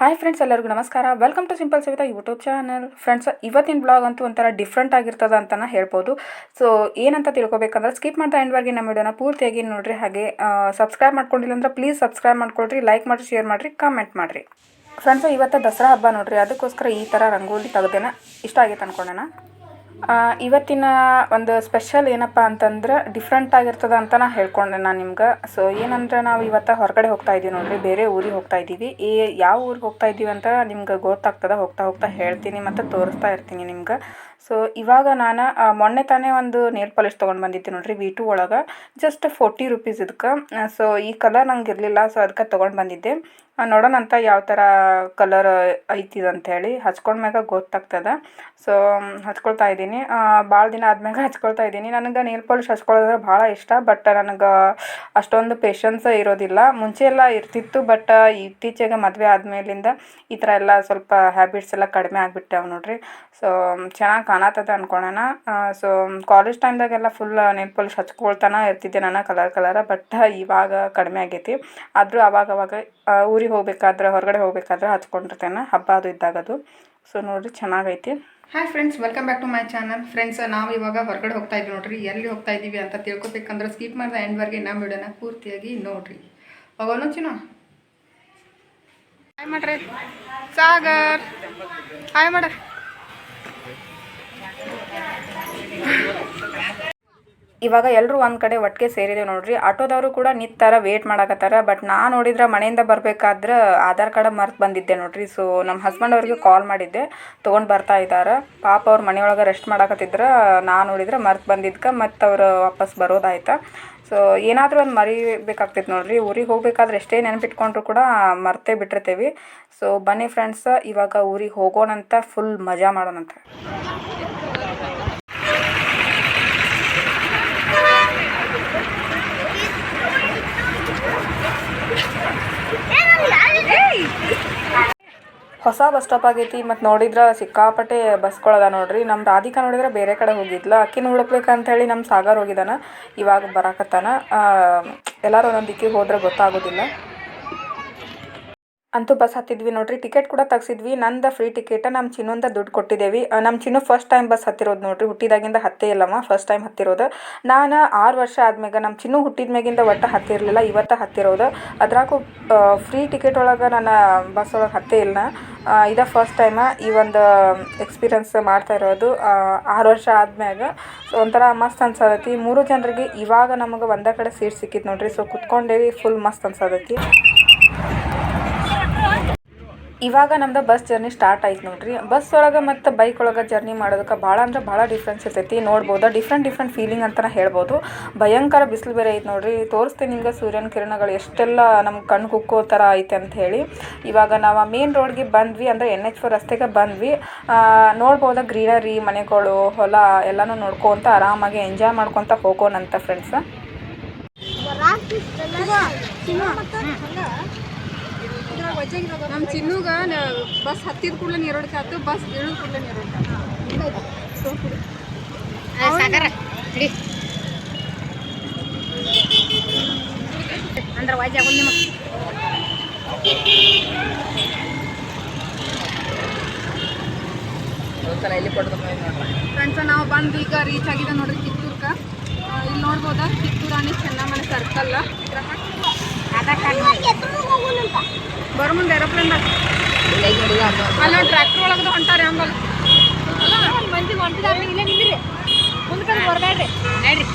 Hi friends ಎಲ್ಲರಿಗೂ ನಮಸ್ಕಾರ. Welcome to simple Savita YouTube channel friends ಇವತ್ತಿನ ಬ್ಲಾಗ್ ಅಂತೂ ಒಂಥರ ಡಿಫ್ರೆಂಟ್ ಆಗಿರ್ತದೆ ಅಂತಲೇ ಹೇಳ್ಬೋದು. ಸೊ ಏನಂತ ತಿಳ್ಕೊಬೇಕಂದ್ರೆ ಸ್ಕಿಪ್ ಮಾಡ್ತಾ ಎಂಡ್ವರೆಗೆ ನಮ್ಮ ವಿಡಿಯೋನ ಪೂರ್ತಿಯಾಗಿ ನೋಡಿರಿ. ಹಾಗೆ ಸಬ್ಸ್ಕ್ರೈಬ್ ಮಾಡ್ಕೊಂಡಿಲ್ಲ ಅಂದ್ರೆ ಪ್ಲೀಸ್ ಸಬ್ಸ್ಕ್ರೈಬ್ ಮಾಡ್ಕೊಳ್ರಿ ಲೈಕ್ ಮಾಡಿರಿ ಶೇರ್ ಮಾಡಿರಿ ಕಮೆಂಟ್ ಮಾಡಿರಿ. ಫ್ರೆಂಡ್ಸ್ ಇವತ್ತು ದಸರಾ ಹಬ್ಬ ನೋಡ್ರಿ. ಅದಕ್ಕೋಸ್ಕರ ಈ ಥರ ರಂಗೋಲಿ ತೆಗ್ದೇನ ಇಷ್ಟ ಆಗೈತೆ ಅನ್ಕೊಂಡೇನ ಇವತ್ತಿನ ಒಂದು ಸ್ಪೆಷಲ್ ಏನಪ್ಪ ಅಂತಂದ್ರೆ ಡಿಫ್ರೆಂಟ್ ಆಗಿರ್ತದೆ ಅಂತ ನಾ ಹೇಳ್ಕೊಂಡೆ ನಾನು ನಿಮ್ಗೆ. ಸೊ ಏನಂದ್ರೆ ನಾವು ಇವತ್ತು ಹೊರಗಡೆ ಹೋಗ್ತಾ ಇದ್ದೀವಿ ನೋಡಿರಿ, ಬೇರೆ ಊರಿಗೆ ಹೋಗ್ತಾ ಇದ್ದೀವಿ. ಈ ಯಾವ ಊರಿಗೆ ಹೋಗ್ತಾ ಇದ್ದೀವಿ ಅಂತ ನಿಮ್ಗೆ ಗೊತ್ತಾಗ್ತದೆ, ಹೋಗ್ತಾ ಹೋಗ್ತಾ ಹೇಳ್ತೀನಿ ಮತ್ತು ತೋರಿಸ್ತಾ ಇರ್ತೀನಿ ನಿಮ್ಗೆ. ಸೊ ಇವಾಗ ನಾನು ಮೊನ್ನೆ ತಾನೇ ಒಂದು ನೇಲ್ ಪಾಲಿಶ್ ತೊಗೊಂಡು ಬಂದಿದ್ದೆ ನೋಡಿರಿ ವಿ ಟು ಒಳಗೆ. ಜಸ್ಟ್ ಫೋರ್ಟಿ ರುಪೀಸ್ ಇದಕ್ಕೆ ಸೊ ಈ ಕಲರ್ ನಂಗೆ ಇರಲಿಲ್ಲ ಸೊ ಅದಕ್ಕೆ ತೊಗೊಂಡು ಬಂದಿದ್ದೆ. ನೋಡೋಣ ಅಂತ ಯಾವ ಥರ ಕಲರ್ ಐತಿದು ಅಂಥೇಳಿ ಹಚ್ಕೊಂಡ್ಮ್ಯಾಗ ಗೊತ್ತಾಗ್ತದೆ. ಸೊ ಹಚ್ಕೊಳ್ತಾ ಇದ್ದೀನಿ. ಭಾಳ ದಿನ ಆದ್ಮ್ಯಾಗ ಹಚ್ಕೊಳ್ತಾ ಇದ್ದೀನಿ. ನನಗೆ ನೇಲ್ ಪಾಲಿಶ್ ಹಚ್ಕೊಳ್ಳೋದ್ರೆ ಭಾಳ ಇಷ್ಟ ಬಟ್ ನನಗೆ ಅಷ್ಟೊಂದು ಪೇಷನ್ಸ್ ಇರೋದಿಲ್ಲ. ಮುಂಚೆ ಎಲ್ಲ ಇರ್ತಿತ್ತು ಬಟ್ ಇತ್ತೀಚೆಗೆ ಮದುವೆ ಆದಮೇಲಿಂದ ಈ ಥರ ಎಲ್ಲ ಸ್ವಲ್ಪ ಹ್ಯಾಬಿಟ್ಸ್ ಎಲ್ಲ ಕಡಿಮೆ ಆಗಿಬಿಟ್ಟವು ನೋಡ್ರಿ. ಸೊ ಚೆನ್ನಾಗಿ ಕಾಣತ್ತದ ಅನ್ಕೊಳ್ಳೋಣ ಸೊ ಕಾಲೇಜ್ ಟೈಮ್ದಾಗೆಲ್ಲ ಫುಲ್ ನೇಲ್ ಹಚ್ಕೊಳ್ತಾನೆ ಇರ್ತಿದ್ದೆ ನಾನು ಕಲರ್ ಕಲರ ಬಟ್ ಇವಾಗ ಕಡಿಮೆ ಆಗೈತಿ. ಆದರೂ ಅವಾಗ ಅವಾಗ ಊರಿಗೆ ಹೋಗ್ಬೇಕಾದ್ರೆ, ಹೊರಗಡೆ ಹೋಗ್ಬೇಕಾದ್ರೆ ಹಚ್ಕೊಂಡಿರ್ತೇನೆ, ಹಬ್ಬ ಅದು ಇದ್ದಾಗ ಅದು ಸೊ ನೋಡ್ರಿ ಚೆನ್ನಾಗೈತಿ. Hi friends welcome back to my channel friends ನಾವು ಇವಾಗ ಹೊರಗಡೆ ಹೋಗ್ತಾ ಇದ್ದೀವಿ ನೋಡ್ರಿ. ಎಲ್ಲಿ ಹೋಗ್ತಾ ಇದ್ದೀವಿ ಅಂತ ತಿಳ್ಕೊಬೇಕಂದ್ರೆ ಸ್ಕಿಪ್ ಮಾಡಿದ ಎಂಡ್ವರೆಗೆ ನಮ್ಮ ವಿಡಿಯೋನ ಪೂರ್ತಿಯಾಗಿ ನೋಡ್ರಿ. ಹೋಗೋಣ ಚಿನ್ನ ಹಾಯ್ ಮಾಡ್ರಿ. ಸಾಗರ್. ಹಾಯ್ ಮಾಡ ಇವಾಗ ಎಲ್ಲರೂ ಒಂದು ಕಡೆ ಒಟ್ಟಿಗೆ ಸೇರಿದೆ ನೋಡ್ರಿ. ಆಟೋದವರು ಕೂಡ ನಿಂತಾರ ವೇಟ್ ಮಾಡಕತ್ತಾರ. ಬಟ್ ನಾ ನೋಡಿದ್ರೆ ಮನೆಯಿಂದ ಬರಬೇಕಾದ್ರೆ ಆಧಾರ್ ಕಾರ್ಡ್ ಮರ್ತು ಬಂದಿದ್ದೆ ನೋಡ್ರಿ. ಸೊ ನಮ್ಮ ಹಸ್ಬೆಂಡ್ ಅವ್ರಿಗೆ ಕಾಲ್ ಮಾಡಿದ್ದೆ. ತೊಗೊಂಡು ಬರ್ತಾ ಇದ್ದಾರೆ. ಪಾಪ ಅವ್ರ ಮನೆಯೊಳಗೆ ರೆಸ್ಟ್ ಮಾಡಕತ್ತಿದ್ರ. ನಾ ನೋಡಿದ್ರೆ ಮರ್ತು ಬಂದಿದ್ಕ ಮತ್ತು ಅವರು ವಾಪಸ್ ಬರೋದಾಯ್ತು. ಸೊ ಏನಾದರೂ ಒಂದು ಮರಿಬೇಕಾಗ್ತೈತೆ ನೋಡ್ರಿ. ಊರಿಗೆ ಹೋಗ್ಬೇಕಾದ್ರೆ ಎಷ್ಟೇ ನೆನಪಿಟ್ಕೊಂಡ್ರು ಕೂಡ ಮರ್ತೇ ಬಿಟ್ಟಿರ್ತೀವಿ. ಸೊ ಬನ್ನಿ ಫ್ರೆಂಡ್ಸ್ ಇವಾಗ ಊರಿಗೆ ಹೋಗೋಣಂತ ಫುಲ್ ಮಜಾ ಮಾಡೋಣಂತ. ಹೊಸ ಬಸ್ ಸ್ಟಾಪ್ ಆಗೈತಿ, ಮತ್ತು ನೋಡಿದ್ರೆ ಸಿಕ್ಕಾಪಟ್ಟೆ ಬಸ್ಗಳದ ನೋಡ್ರಿ. ನಮ್ಮ ರಾಧಿಕಾ ನೋಡಿದ್ರೆ ಬೇರೆ ಕಡೆ ಹೋಗಿದ್ಲ. ಅಕ್ಕಿನ ಹುಡುಕ್ಬೇಕಂತ ಹೇಳಿ ನಮ್ಮ ಸಾಗರ್ ಹೋಗಿದ್ದಾನ ಇವಾಗ ಬರಾಕತ್ತಾನ. ಎಲ್ಲರೂ ಒಂದೊಂದು ದಿಕ್ಕಿಗೆ ಹೋದ್ರೆ ಗೊತ್ತಾಗೋದಿಲ್ಲ. ಅಂತೂ ಬಸ್ ಹತ್ತಿದ್ವಿ ನೋಡ್ರಿ ಟಿಕೆಟ್ ಕೂಡ ತೆಗ್ಸಿದ್ವಿ. ನಂದು ಫ್ರೀ ಟಿಕೆಟ್ ನಮ್ಮ ಚಿನ್ನೊಂದ ದುಡ್ಡು ಕೊಟ್ಟಿದ್ದೇವೆ. ನಮ್ಮ ಚಿನ್ನು ಫಸ್ಟ್ ಟೈಮ್ ಬಸ್ ಹತ್ತಿರೋದು ನೋಡ್ರಿ, ಹುಟ್ಟಿದಾಗಿಂದ ಹತ್ತೇ ಇಲ್ಲಮ್ಮ ಫಸ್ಟ್ ಟೈಮ್ ಹತ್ತಿರೋದು. ನಾನು ಆರು ವರ್ಷ ಆದ್ಮ್ಯಾಗ ನಮ್ಮ ಚಿನ್ನು ಹುಟ್ಟಿದ ಮ್ಯಾಗಿಂದ ಒಟ್ಟು ಹತ್ತಿರಲಿಲ್ಲ, ಇವತ್ತು ಹತ್ತಿರೋದು. ಅದ್ರಾಗೂ ಫ್ರೀ ಟಿಕೆಟ್ ಒಳಗೆ ನಾನು ಬಸ್ ಒಳಗೆ ಹತ್ತೇ ಇಲ್ಲ ಇದೇ ಫಸ್ಟ್ ಟೈಮ ಈ ಒಂದು ಎಕ್ಸ್ಪೀರಿಯನ್ಸ್ ಮಾಡ್ತಾ ಇರೋದು. ಆರು ವರ್ಷ ಆದ್ಮ್ಯಾಗ. ಸೊ ಒಂಥರ ಮಸ್ತ್ ಅನ್ಸದತಿ ಮೂರು ಜನರಿಗೆ ಇವಾಗ ನಮಗೆ ಒಂದೇ ಕಡೆ ಸೀಟ್ ಸಿಕ್ಕಿತ್ತು ನೋಡ್ರಿ. ಸೊ ಕುತ್ಕೊಂಡೇವಿ ಫುಲ್ ಮಸ್ತ್ ಅನ್ಸತೈತಿ. ಇವಾಗ ನಮ್ದು ಬಸ್ ಜರ್ನಿ ಸ್ಟಾರ್ಟ್ ಆಯ್ತು ನೋಡ್ರಿ. ಬಸ್ ಒಳಗೆ ಮತ್ತು ಬೈಕ್ ಒಳಗೆ ಜರ್ನಿ ಮಾಡೋದಕ್ಕೆ ಭಾಳ ಅಂದ್ರೆ ಭಾಳ ಡಿಫ್ರೆನ್ಸ್ ಇರ್ತೈತಿ. ನೋಡ್ಬೋದು ಡಿಫ್ರೆಂಟ್ ಡಿಫ್ರೆಂಟ್ ಫೀಲಿಂಗ್ ಅಂತ ಹೇಳ್ಬೋದು. ಭಯಂಕರ ಬಿಸಿಲು ಬೇರೆ ಐತೆ ನೋಡ್ರಿ. ತೋರಿಸ್ತೀನಿ ನಿಮ್ಗೆ ಸೂರ್ಯನ ಕಿರಣಗಳು ಎಷ್ಟೆಲ್ಲ ನಮ್ಮ ಕಣ್ಣು ಕುಕ್ಕೋ ಥರ ಐತೆ ಅಂತ ಹೇಳಿ. ಇವಾಗ ನಾವು ಮೇನ್ ರೋಡ್ಗೆ ಬಂದ್ವಿ ಅಂದರೆ ಎನ್ ಎಚ್ ಫೋರ್ ರಸ್ತೆಗೆ ಬಂದ್ವಿ. ಆ, ನೋಡ್ಬೋದು ಗ್ರೀನರಿ ಮನೆಗಳು ಹೊಲ ಎಲ್ಲನೂ ನೋಡ್ಕೊತ ಆರಾಮಾಗಿ ಎಂಜಾಯ್ ಮಾಡ್ಕೊತ ಹೋಗೋಣಂತ ಫ್ರೆಂಡ್ಸ್ ನಮ್ಮ ಚಿನ್ನುಗ ಬಸ್ ಹತ್ತಿದ ಕೂಡಲೇ ನೀರೋಡಿಕೆ ಆಯ್ತು ಬಸ್ ಇಳಿದ ಕೂಡಲೇ ನೀರೋಡಿಕೆ ಸಾಗರ ಹಿಡಿ ಅಂದ್ರೆ ವಾಜ್ ಆಗೋಲ್ ನಿಮಗೆ ಫ್ರೆಂಡ್ಸ್ ನಾವು ಬಂದು ಈಗ ರೀಚ್ ಆಗಿದೆ ನೋಡ್ರಿ ಕಿತ್ತೂರ್ಕ. ಇಲ್ಲಿ ನೋಡ್ಬೋದಾ? ಕಿತ್ತೂರಾಣಿ ಚೆನ್ನಮ್ಮನ ಸರ್ಕಲ್ ಬರೋ ಮುಂದೆ ಏರೋಪ್ಲೇನ್ ಅಲ್ಲ ಟ್ರ್ಯಾಕ್ಟರ್ ಒಳಗದು ಹೊಂಟಾರೆ ಹಂಗಲ್ಲ ಮಂದಿ ಹೊಂಟಿದಾರ ಇಲ್ಲೇ ನಿಂದಿರಿ ಬರ್ಬೇಡ್ರಿ ನಡ್ರಿ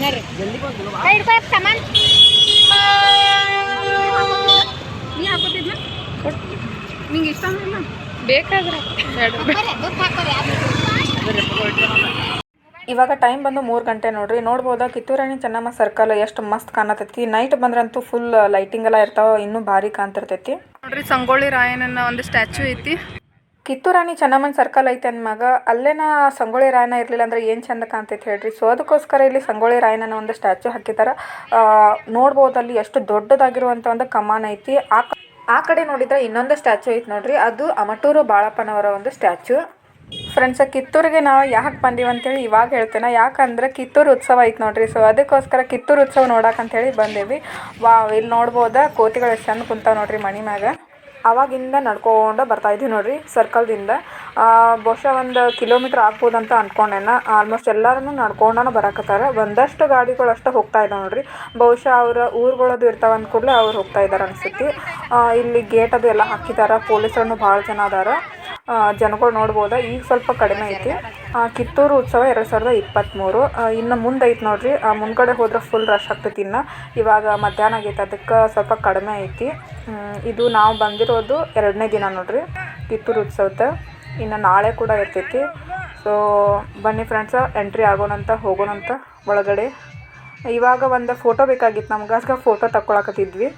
ನಡ್ರಿ ಬಾಯ್ ನೀ ಹಾಕೋತಿದ್ನ? ನಿಂಗೆ ಇಷ್ಟ ಬೇಕಾದ್ರೆ. ಇವಾಗ ಟೈಮ್ ಬಂದು ಮೂರು ಗಂಟೆ ನೋಡ್ರಿ. ನೋಡ್ಬೋದಾ ಕಿತ್ತೂರಾಣಿ ಚೆನ್ನಮ್ಮ ಸರ್ಕಲ್ ಎಷ್ಟು ಮಸ್ತ್ ಕಾಣತೈತಿ. ನೈಟ್ ಬಂದ್ರಂತೂ ಫುಲ್ ಲೈಟಿಂಗ್ ಎಲ್ಲ ಇರ್ತಾವ ಇನ್ನೂ ಭಾರಿ ಕಾಣ್ತಿರ್ತೈತಿ. ನೋಡ್ರಿ ಸಂಗೊಳ್ಳಿ ರಾಯಣ್ಣನ ಒಂದು ಸ್ಟ್ಯಾಚು ಐತಿ. ಕಿತ್ತೂರಾಣಿ ಚೆನ್ನಮ್ಮನ ಸರ್ಕಲ್ ಐತೆ ಅನ್ಮಾಗ ಅಲ್ಲೇನ ಸಂಗೊಳ್ಳಿ ರಾಯನ ಇರಲಿಲ್ಲ ಅಂದ್ರೆ ಏನು ಚಂದ ಕಾಣ್ತೈತಿ ಹೇಳ್ರಿ. ಸೊ ಅದಕ್ಕೋಸ್ಕರ ಇಲ್ಲಿ ಸಂಗೊಳ್ಳಿ ರಾಯನ ಒಂದು ಸ್ಟ್ಯಾಚು ಹಾಕಿದಾರ. ಆ, ನೋಡ್ಬೋದು ಅಲ್ಲಿ ಎಷ್ಟು ದೊಡ್ಡದಾಗಿರುವಂಥ ಒಂದು ಕಮಾನ್ ಐತಿ. ಆ ಆ ಕಡೆ ನೋಡಿದ್ರೆ ಇನ್ನೊಂದು ಸ್ಟ್ಯಾಚು ಐತಿ ನೋಡ್ರಿ. ಅದು ಅಮಟೂರು ಬಾಳಪ್ಪನವರ ಒಂದು ಸ್ಟ್ಯಾಚು ಫ್ರೆಂಡ್ಸ್ ಕಿತ್ತೂರಿಗೆ ನಾವು ಯಾಕೆ ಬಂದೀವಿ ಅಂತೇಳಿ ಇವಾಗ ಹೇಳ್ತೇನೆ. ಯಾಕಂದ್ರೆ ಕಿತ್ತೂರು ಉತ್ಸವ ಐತೆ ನೋಡಿರಿ. ಸೊ ಅದಕ್ಕೋಸ್ಕರ ಕಿತ್ತೂರು ಉತ್ಸವ ನೋಡಕ್ಕಂತೇಳಿ ಬಂದೇವಿ. ವಾ ಇಲ್ಲಿ ನೋಡ್ಬೋದ? ಕೋತಿಗಳು ಎಷ್ಟು ಚಂದ ಕುಂತಾವೆ ನೋಡ್ರಿ ಮಣಿ ಮ್ಯಾಗ. ಅವಾಗಿಂದ ನಡ್ಕೊಂಡು ಬರ್ತಾ ನೋಡಿರಿ ಸರ್ಕಲ್ದಿಂದ ಬಹುಶಃ ಒಂದು ಕಿಲೋಮೀಟ್ರ್ ಆಗ್ಬೋದು ಅಂತ ಅಂದ್ಕೊಂಡೇನ ಆಲ್ಮೋಸ್ಟ್ ಎಲ್ಲರೂ ನಡ್ಕೊಂಡನ ಬರಾಕತ್ತಾರ. ಒಂದಷ್ಟು ಗಾಡಿಗಳು ಅಷ್ಟೇ ಹೋಗ್ತಾ ಇದ್ದಾವೆ ನೋಡ್ರಿ. ಬಹುಶಃ ಅವರ ಊರುಗಳದು ಇರ್ತಾವೆ ಅಂದ್ಕೂಡಲೇ ಅವ್ರು ಹೋಗ್ತಾ ಇದ್ದಾರೆ ಅನ್ಸುತ್ತೆ. ಇಲ್ಲಿ ಗೇಟ್ ಅದು ಎಲ್ಲ ಹಾಕಿದ್ದಾರೆ ಪೊಲೀಸರನ್ನು ಭಾಳ ಜನ ಅದಾರ. ಜನಗಳು ನೋಡ್ಬೋದ? ಈಗ ಸ್ವಲ್ಪ ಕಡಿಮೆ ಐತಿ. ಕಿತ್ತೂರು ಉತ್ಸವ ಎರಡು ಸಾವಿರದ ಇಪ್ಪತ್ತ್ಮೂರು ಇನ್ನು ಮುಂದೆ ಐತಿ ನೋಡ್ರಿ. ಮುಂದ್ಗಡೆ ಹೋದ್ರೆ ಫುಲ್ ರಶ್ ಆಗ್ತೈತಿ ಇನ್ನು. ಇವಾಗ ಮಧ್ಯಾಹ್ನ ಆಗೈತೆ, ಅದಕ್ಕೆ ಸ್ವಲ್ಪ ಕಡಿಮೆ ಐತಿ. ಇದು ನಾವು ಬಂದಿರೋದು ಎರಡನೇ ದಿನ ನೋಡ್ರಿ, ಕಿತ್ತೂರು ಉತ್ಸವದ. ಇನ್ನು ನಾಳೆ ಕೂಡ ಇರ್ತೈತಿ. ಸೊ ಬನ್ನಿ ಫ್ರೆಂಡ್ಸ ಎಂಟ್ರಿ ಆಗೋಣಂತ ಹೋಗೋಣಂತ ಒಳಗಡೆ. ಇವಾಗ ಒಂದು ಫೋಟೋ ಬೇಕಾಗಿತ್ತು ನಮ್ಗೆ. ಅದಕ್ಕೆ ಫೋಟೋ ತಗೊಳಕತ್ತಿದ್ವಿ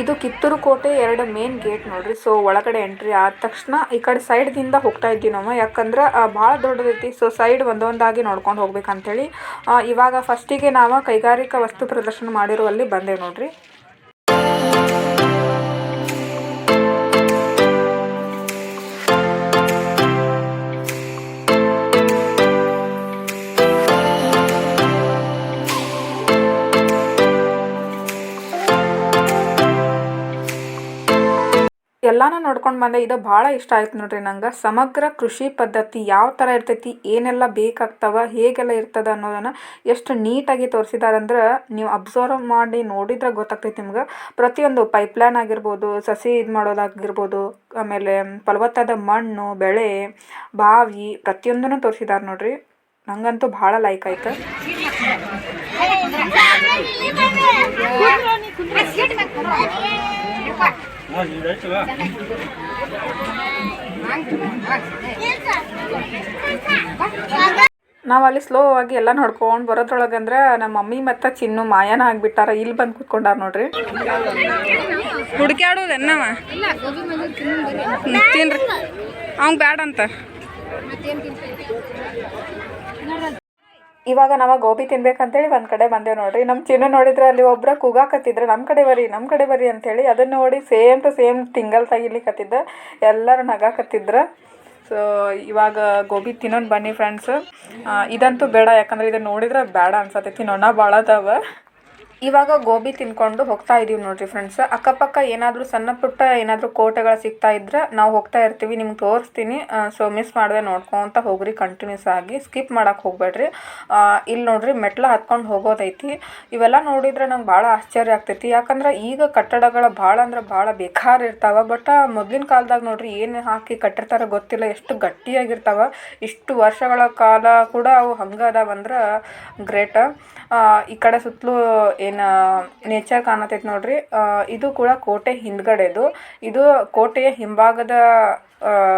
ಇದು ಕಿತ್ತೂರು ಕೋಟೆ ಎರಡು ಮೇನ್ ಗೇಟ್ ನೋಡ್ರಿ. ಸೊ ಒಳಗಡೆ ಎಂಟ್ರಿ ಆದ ತಕ್ಷಣ ಈ ಕಡೆ ಸೈಡ್ದಿಂದ ಹೋಗ್ತಾ ಇದ್ವಿ ನಾವು. ಯಾಕಂದ್ರೆ ಭಾಳ ದೊಡ್ಡದೈತಿ ಸೊ ಸೈಡ್ ಒಂದೊಂದಾಗಿ ನೋಡ್ಕೊಂಡು ಹೋಗ್ಬೇಕಂತೇಳಿ. ಇವಾಗ ಫಸ್ಟಿಗೆ ನಾವು ಕೈಗಾರಿಕಾ ವಸ್ತು ಪ್ರದರ್ಶನ ಮಾಡಿರುವಲ್ಲಿ ಬಂದೇವೆ ನೋಡ್ರಿ. ಎಲ್ಲಾನು ನೋಡ್ಕೊಂಡು ಬಂದೆ ಇದು ಭಾಳ ಇಷ್ಟ ಆಯ್ತು ನೋಡ್ರಿ ನಂಗೆ ಸಮಗ್ರ ಕೃಷಿ ಪದ್ಧತಿ ಯಾವ ಥರ ಇರ್ತೈತಿ ಏನೆಲ್ಲ ಬೇಕಾಗ್ತವ ಹೇಗೆಲ್ಲ ಇರ್ತದ ಅನ್ನೋದನ್ನು ಎಷ್ಟು ನೀಟಾಗಿ ತೋರಿಸಿದಾರಂದ್ರೆ ನೀವು ಅಬ್ಸರ್ವ್ ಮಾಡಿ ನೋಡಿದ್ರೆ ಗೊತ್ತಾಗ್ತೈತಿ ನಿಮ್ಗೆ ಪ್ರತಿಯೊಂದು ಪೈಪ್ಲೈನ್ ಆಗಿರ್ಬೋದು ಸಸಿ ಇದು ಮಾಡೋದಾಗಿರ್ಬೋದು ಆಮೇಲೆ ಫಲವತ್ತಾದ ಮಣ್ಣು ಬೆಳೆ ಬಾವಿ ಪ್ರತಿಯೊಂದನ್ನು ತೋರಿಸಿದಾರೆ ನೋಡ್ರಿ ನಂಗಂತೂ ಭಾಳ ಲೈಕ್ ಆಯ್ತು ನಾವು ಅಲ್ಲಿ ಸ್ಲೋ ಆಗಿ ಎಲ್ಲ ನೋಡ್ಕೊಂಡು ಬರೋದ್ರೊಳಗಂದ್ರೆ ನಮ್ಮ ಮಮ್ಮಿ ಮತ್ತು ಚಿನ್ನು ಮಾಯಾನ ಆಗ್ಬಿಟ್ಟಾರ. ಇಲ್ಲಿ ಬಂದು ಕೂತ್ಕೊಂಡಾರ ನೋಡ್ರಿ. ಹುಡುಕ್ಯಾಡೋದು ಎನ್ನವ ಇಲ್ಲ ಗೋಬಿ ಮಂದಿ ತಿನ್ನೋದು ತಿನ್ರಿ ಅವ್ನು ಬ್ಯಾಡ ಅಂತ ಇವಾಗ ನಾವು ಗೋಬಿ ತಿನ್ಬೇಕಂತೇಳಿ ಒಂದು ಕಡೆ ಬಂದೇವು ನೋಡ್ರಿ. ನಮ್ಮ ಚಿನ್ನ ನೋಡಿದ್ರೆ ಅಲ್ಲಿ ಒಬ್ರ ಕೂಗಾಕತ್ತಿದ್ರು ನಮ್ಮ ಕಡೆ ಬರಿ ನಮ್ಮ ಕಡೆ ಬರ್ರಿ ಅಂತೇಳಿ ಅದನ್ನ ನೋಡಿ ಸೇಮ್ ಟು ಸೇಮ್ ತಿಂಗಲ್ ತೆಗಿಲಿಕ್ಕತ್ತಿದ್ದ ಎಲ್ಲರೂ ನಗಾಕತ್ತಿದ್ರು. ಸೊ ಇವಾಗ ಗೋಬಿ ತಿನ್ನೋಣ ಬನ್ನಿ ಫ್ರೆಂಡ್ಸ್ ಇದಂತೂ ಬೇಡ, ಯಾಕಂದ್ರೆ ಇದನ್ನ ನೋಡಿದ್ರೆ ಬೇಡ ಅನ್ಸತೈತಿ. ನೊಣ ಭಾಳ ಅದಾವ ಇವಾಗ ಗೋಬಿ ತಿನ್ಕೊಂಡು ಹೋಗ್ತಾ ಇದೀವಿ ನೋಡ್ರಿ ಫ್ರೆಂಡ್ಸ್ ಅಕ್ಕಪಕ್ಕ ಏನಾದರೂ ಸಣ್ಣ ಪುಟ್ಟ ಏನಾದರೂ ಕೋಟೆಗಳು ಸಿಗ್ತಾ ಇದ್ರೆ ನಾವು ಹೋಗ್ತಾ ಇರ್ತೀವಿ, ನಿಮ್ಗೆ ತೋರಿಸ್ತೀನಿ. ಸೊ ಮಿಸ್ ಮಾಡದೆ ನೋಡ್ಕೊಂತ ಹೋಗ್ರಿ ಕಂಟಿನ್ಯೂಸ್ ಆಗಿ. ಸ್ಕಿಪ್ ಮಾಡಕ್ಕೆ ಹೋಗ್ಬೇಡ್ರಿ. ಇಲ್ಲಿ ನೋಡ್ರಿ ಮೆಟ್ಲ ಹತ್ಕೊಂಡು ಹೋಗೋದೈತಿ. ಇವೆಲ್ಲ ನೋಡಿದ್ರೆ ನಂಗೆ ಭಾಳ ಆಶ್ಚರ್ಯ ಆಗ್ತೈತಿ. ಯಾಕಂದ್ರೆ ಈಗ ಕಟ್ಟಡಗಳು ಭಾಳ ಅಂದ್ರೆ ಭಾಳ ಬೇಕಾರ ಇರ್ತಾವ ಬಟ್ ಮೊದಲಿನ ಕಾಲದಾಗ ನೋಡ್ರಿ ಏನು ಹಾಕಿ ಕಟ್ಟಿರ್ತಾರ ಗೊತ್ತಿಲ್ಲ. ಎಷ್ಟು ಗಟ್ಟಿಯಾಗಿರ್ತಾವ. ಇಷ್ಟು ವರ್ಷಗಳ ಕಾಲ ಕೂಡ ಅವು ಹಂಗೆ ಅದಾವಂದ್ರೆ ಗ್ರೇಟ್. ಈ ಕಡೆ ಸುತ್ತಲೂ ಏನು ನೇಚರ್ ಕಾಣತೈತಿ ನೋಡ್ರಿ. ಇದು ಕೂಡ ಕೋಟೆ ಹಿಂದ್ಗಡೆದು. ಇದು ಕೋಟೆಯ ಹಿಂಭಾಗದ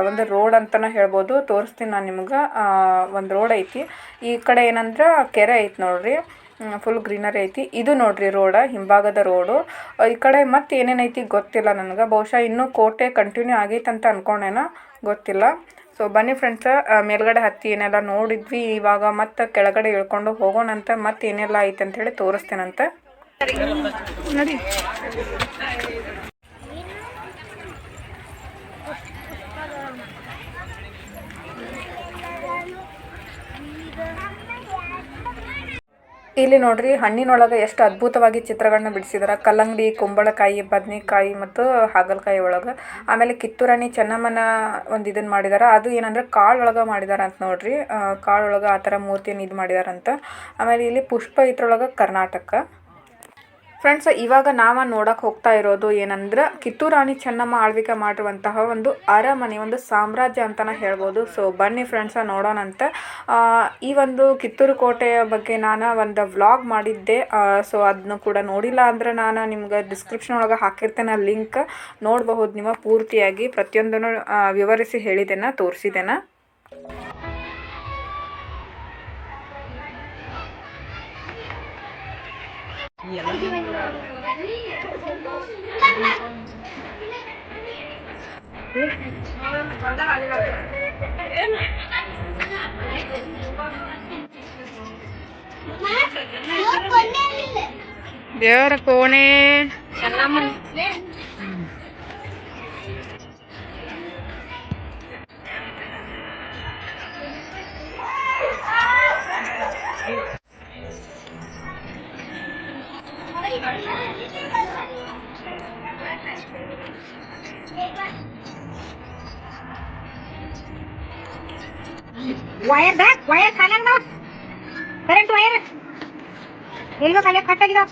ಒಂದು ರೋಡ್ ಅಂತಲೇ ಹೇಳ್ಬೋದು. ತೋರಿಸ್ತೀನಿ ನಾನು ನಿಮ್ಗೆ. ಒಂದು ರೋಡ್ ಐತಿ. ಈ ಕಡೆ ಏನಂದ್ರೆ ಕೆರೆ ಐತಿ ನೋಡ್ರಿ. ಫುಲ್ ಗ್ರೀನರಿ ಐತಿ. ಇದು ನೋಡ್ರಿ ರೋಡ ಹಿಂಭಾಗದ ರೋಡು ಈ ಕಡೆ ಮತ್ತೆ ಏನೇನೈತಿ ಗೊತ್ತಿಲ್ಲ ನನಗೆ. ಬಹುಶಃ ಇನ್ನೂ ಕೋಟೆ ಕಂಟಿನ್ಯೂ ಆಗೈತೆ ಅಂತ ಅನ್ಕೊಂಡೇನ? ಗೊತ್ತಿಲ್ಲ. ಸೊ ಬನ್ನಿ ಫ್ರೆಂಡ್ಸ ಮೇಲ್ಗಡೆ ಹತ್ತಿ ಏನೆಲ್ಲ ನೋಡಿದ್ವಿ, ಇವಾಗ ಮತ್ತೆ ಕೆಳಗಡೆ ಇಳ್ಕೊಂಡು ಹೋಗೋಣಂತ ಮತ್ತೆ ಏನೆಲ್ಲ ಐತೆ ಅಂತ ಹೇಳಿ ತೋರಿಸ್ತೇನಂತೆ. ನೋಡಿ. ಇಲ್ಲಿ ನೋಡ್ರಿ, ಹಣ್ಣಿನೊಳಗೆ ಎಷ್ಟು ಅದ್ಭುತವಾಗಿ ಚಿತ್ರಗಳನ್ನ ಬಿಡಿಸಿದಾರೆ. ಕಲ್ಲಂಗಡಿ, ಕುಂಬಳಕಾಯಿ, ಬದನೆಕಾಯಿ ಮತ್ತು ಹಾಗಲಕಾಯಿ ಒಳಗೆ. ಆಮೇಲೆ ಕಿತ್ತೂರಾಣಿ ಚೆನ್ನಮ್ಮನ ಒಂದು ಇದನ್ನ ಮಾಡಿದಾರೆ. ಅದು ಏನಂದ್ರೆ ಕಾಳೊಳಗೆ ಮಾಡಿದಾರೆ ಅಂತ ನೋಡ್ರಿ. ಕಾಳೊಳಗೆ ಆ ಥರ ಮೂರ್ತಿಯನ್ನು ಇದು ಮಾಡಿದಾರಂತ. ಆಮೇಲೆ ಇಲ್ಲಿ ಪುಷ್ಪ ಇದ್ರೊಳಗೆ ಕರ್ನಾಟಕ. ಫ್ರೆಂಡ್ಸ್ ಇವಾಗ ನಾವು ನೋಡಕ್ಕೆ ಹೋಗ್ತಾ ಇರೋದು ಏನಂದ್ರೆ ಕಿತ್ತೂರು ರಾಣಿ ಚೆನ್ನಮ್ಮ ಆಳ್ವಿಕೆ ಮಾಡಿರುವಂತಹ ಒಂದು ಅರಮನೆ, ಒಂದು ಸಾಮ್ರಾಜ್ಯ ಅಂತಲೇ ಹೇಳ್ಬೋದು. ಸೊ ಬನ್ನಿ ಫ್ರೆಂಡ್ಸ ನೋಡೋಣಂತೆ ಈ ಒಂದು ಕಿತ್ತೂರು ಕೋಟೆಯ ಬಗ್ಗೆ ನಾನು ಒಂದು ವ್ಲಾಗ್ ಮಾಡಿದ್ದೆ. ಸೊ ಅದನ್ನು ಕೂಡ ನೋಡಿಲ್ಲ ಅಂದರೆ ನಾನು ನಿಮ್ಗೆ ಡಿಸ್ಕ್ರಿಪ್ಷನ್ ಒಳಗೆ ಹಾಕಿರ್ತೇನೆ ಲಿಂಕ್ ನೋಡಬಹುದು, ನಿಮ್ಮ ಪೂರ್ತಿಯಾಗಿ ಪ್ರತಿಯೊಂದನ್ನು ವಿವರಿಸಿ ಹೇಳಿದ್ದೇನೆ ತೋರಿಸಿದ್ದೇನೆ ದೇವರ ಕೋಣೆ वायर धाक वायर खाणार ना. करंट वायर येईल खाली दिला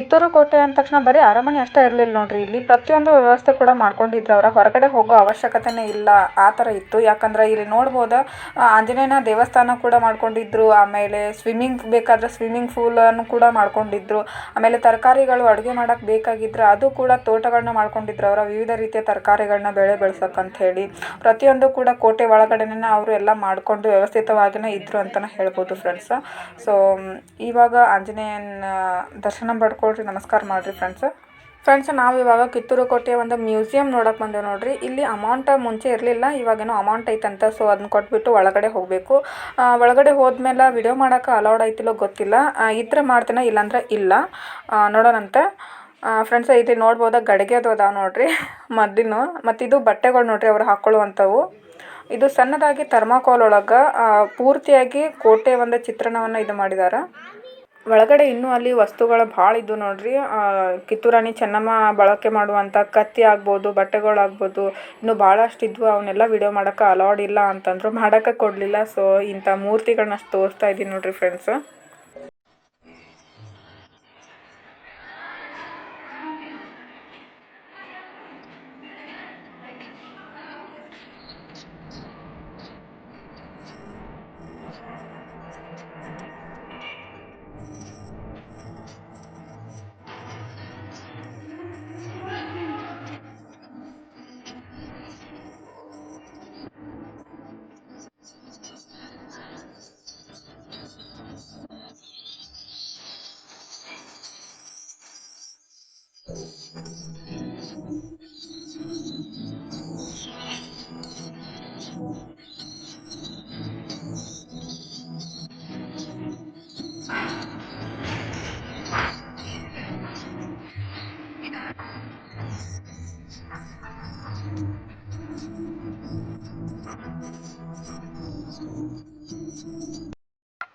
ಕಿತ್ತೂರು ಕೋಟೆ ಅಂದ ತಕ್ಷಣ ಬರೀ ಅರಮನೆ ಅಷ್ಟೇ ಇರಲಿಲ್ಲ ನೋಡಿರಿ. ಇಲ್ಲಿ ಪ್ರತಿಯೊಂದು ವ್ಯವಸ್ಥೆ ಕೂಡ ಮಾಡ್ಕೊಂಡಿದ್ರು ಅವರ. ಹೊರಗಡೆ ಹೋಗೋ ಅವಶ್ಯಕತೆನೇ ಇಲ್ಲ. ಆ ಥರ ಇತ್ತು. ಯಾಕಂದ್ರೆ ಇಲ್ಲಿ ನೋಡ್ಬೋದು ಆಂಜನೇಯನ ದೇವಸ್ಥಾನ ಕೂಡ ಮಾಡ್ಕೊಂಡಿದ್ರು. ಆಮೇಲೆ ಸ್ವಿಮ್ಮಿಂಗ್ ಬೇಕಾದ್ರೆ ಸ್ವಿಮ್ಮಿಂಗ್ ಪೂಲನ್ನು ಕೂಡ ಮಾಡ್ಕೊಂಡಿದ್ರು. ಆಮೇಲೆ ತರಕಾರಿಗಳು ಅಡುಗೆ ಮಾಡೋಕ್ಕೆ ಬೇಕಾಗಿದ್ರೆ ಅದು ಕೂಡ ತೋಟಗಳನ್ನ ಮಾಡ್ಕೊಂಡಿದ್ರು ಅವರ. ವಿವಿಧ ರೀತಿಯ ತರಕಾರಿಗಳನ್ನ ಬೆಳೆ ಬೆಳ್ಸಕ್ಕಂತ ಹೇಳಿ. ಪ್ರತಿಯೊಂದು ಕೂಡ ಕೋಟೆ ಒಳಗಡೆನೇ ಅವರು ಎಲ್ಲ ಮಾಡಿಕೊಂಡು ವ್ಯವಸ್ಥಿತವಾಗಿಯೇ ಇದ್ರು ಅಂತಲೇ ಹೇಳ್ಬೋದು ಫ್ರೆಂಡ್ಸ್ ಸೊ ಇವಾಗ ಆಂಜನೇಯನ ದರ್ಶನ ಪಡ್ಕೊಳ್ರಿ ನಮಸ್ಕಾರ ಮಾಡಿರಿ ಫ್ರೆಂಡ್ಸ್ ಫ್ರೆಂಡ್ಸ್ ನಾವು ಇವಾಗ ಕಿತ್ತೂರು ಕೋಟೆಯ ಒಂದು ಮ್ಯೂಸಿಯಂ ನೋಡಕ್ಕೆ ಬಂದೇವೆ ನೋಡ್ರಿ. ಇಲ್ಲಿ ಅಮೌಂಟ್ ಮುಂಚೆ ಇರಲಿಲ್ಲ, ಇವಾಗೇನೋ ಅಮೌಂಟ್ ಐತಂತ ಸೊ ಅದನ್ನ ಕೊಟ್ಬಿಟ್ಟು ಒಳಗಡೆ ಹೋಗಬೇಕು. ಒಳಗಡೆ ಹೋದ್ಮೇಲೆ ವಿಡಿಯೋ ಮಾಡೋಕೆ ಅಲೌಡ್ ಐತಿಲ್ಲೋ ಗೊತ್ತಿಲ್ಲ. ಇದ್ರೆ ಮಾಡ್ತೇನೆ ಇಲ್ಲಾಂದ್ರೆ ಇಲ್ಲ. ನೋಡೋಣಂತೆ ಫ್ರೆಂಡ್ಸ್ ಇಲ್ಲಿ ನೋಡ್ಬೋದ ಗಡಿಗೆ ಅದು ಅದಾವ ನೋಡ್ರಿ. ಮದ್ದಿನ ಮತ್ತು ಇದು ಬಟ್ಟೆಗಳು ನೋಡ್ರಿ ಅವ್ರು ಹಾಕ್ಕೊಳ್ಳುವಂಥವು ಇದು ಸಣ್ಣದಾಗಿ ಥರ್ಮಾಕೋಲ್ ಒಳಗೆ ಪೂರ್ತಿಯಾಗಿ ಕೋಟೆ ಒಂದು ಚಿತ್ರಣವನ್ನು ಇದು ಮಾಡಿದ್ದಾರೆ ಒಳಗಡೆ ಇನ್ನು ಅಲ್ಲಿ ವಸ್ತುಗಳು ಭಾಳ ಇದ್ದು ನೋಡ್ರಿ. ಕಿತ್ತೂರು ರಾಣಿ ಚೆನ್ನಮ್ಮ ಬಳಕೆ ಮಾಡುವಂಥ ಕತ್ತಿ ಆಗ್ಬೋದು, ಬಟ್ಟೆಗಳಾಗ್ಬೋದು, ಇನ್ನೂ ಭಾಳಷ್ಟು ಇದ್ವು. ಅವನ್ನೆಲ್ಲ ವಿಡಿಯೋ ಮಾಡೋಕ್ಕೆ ಅಲೌಡ್ ಇಲ್ಲ ಅಂತಂದ್ರು ಮಾಡೋಕ್ಕೆ ಕೊಡಲಿಲ್ಲ. ಸೊ ಇಂಥ ಮೂರ್ತಿಗಳನ್ನ ಅಷ್ಟು ತೋರಿಸ್ತಾ ಇದ್ದೀನಿ ನೋಡ್ರಿ ಫ್ರೆಂಡ್ಸ್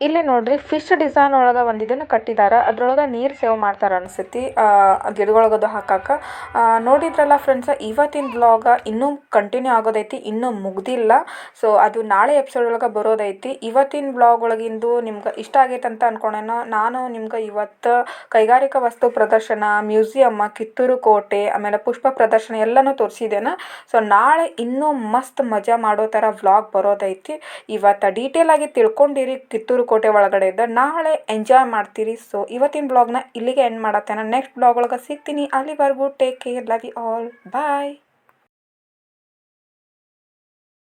ಇಲ್ಲಿ ನೋಡ್ರಿ ಫಿಶ್ ಡಿಸೈನ್ ಒಳಗ ಒಂದ್ ಕಟ್ಟಿದಾರ. ಅದ್ರೊಳಗ ನೀರು ಸೇವ್ ಮಾಡ್ತಾರೆ ಅನ್ಸತಿ. ಹಾಕಾಕ. ಅಹ್ ನೋಡಿದ್ರಲ್ಲ ಫ್ರೆಂಡ್ಸ್ ಇವತ್ತಿನ ಬ್ಲಾಗ್ ಇನ್ನೂ ಕಂಟಿನ್ಯೂ ಆಗೋದೈತಿ, ಇನ್ನೂ ಮುಗ್ದಿಲ್ಲ. ಸೊ ಅದು ನಾಳೆ ಎಪಿಸೋಡ್ ಒಳಗೆ ಬರೋದೈತಿ. ಇವತ್ತಿನ ಬ್ಲಾಗ್ ಒಳಗಿಂದು ನಿಮ್ಗೆ ಇಷ್ಟ ಆಗೈತೆ ಅಂತ ಅನ್ಕೊಂಡೇನ, ನಾನು ನಿಮ್ಗೆ ಇವತ್ತು ಕೈಗಾರಿಕಾ ವಸ್ತು ಪ್ರದರ್ಶನ, ಮ್ಯೂಸಿಯಂ, ಕಿತ್ತೂರು ಕೋಟೆ, ಆಮೇಲೆ ಪುಷ್ಪ ಪ್ರದರ್ಶನ ಎಲ್ಲನೂ ತೋರಿಸಿದ್ದೇನೆ ಸೊ ನಾಳೆ ಇನ್ನೂ ಮಸ್ತ್ ಮಜಾ ಮಾಡೋ ಥರ ವ್ಲಾಗ್ ಬರೋದೈತಿ. ಇವತ್ತು ಡೀಟೇಲ್ ಆಗಿ ತಿಳ್ಕೊಂಡಿರಿ, ಕಿತ್ತೂರು ಕೋಟೆ ಒಳಗಡೆ ಇದ್ದ. ನಾಳೆ ಎಂಜಾಯ್ ಮಾಡ್ತೀರಿ. ಸೊ ಇವತ್ತಿನ ಬ್ಲಾಗ್ನ ಇಲ್ಲಿಗೆ ಎಂಡ್ ಮಾಡತ್ತೇನೆ. ನೆಕ್ಸ್ಟ್ ಬ್ಲಾಗ್ ಒಳಗೆ ಸಿಗ್ತೀನಿ. ಅಲ್ಲಿವರೆಗೂ take care love you all bye